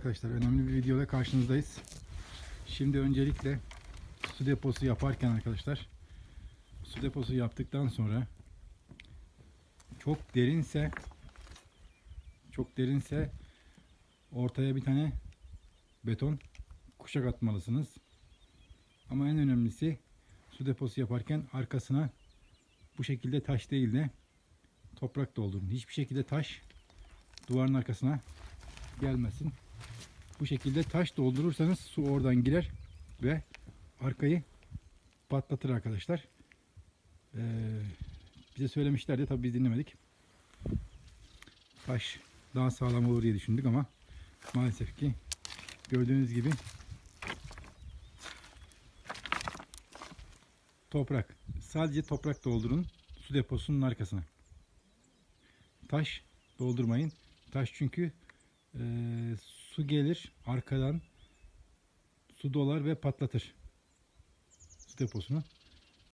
arkadaşlar. Önemli bir videoda karşınızdayız. Şimdi öncelikle su deposu yaparken arkadaşlar su deposu yaptıktan sonra çok derinse çok derinse ortaya bir tane beton kuşak atmalısınız. Ama en önemlisi su deposu yaparken arkasına bu şekilde taş değil de toprak doldurun. Hiçbir şekilde taş duvarın arkasına gelmesin. Bu şekilde taş doldurursanız su oradan girer ve arkayı patlatır arkadaşlar. Ee, bize söylemişlerdi tabi biz dinlemedik. Taş daha sağlam olur diye düşündük ama maalesef ki gördüğünüz gibi toprak. Sadece toprak doldurun su deposunun arkasına. Taş doldurmayın. Taş çünkü e, su gelir arkadan su dolar ve patlatır su deposunu.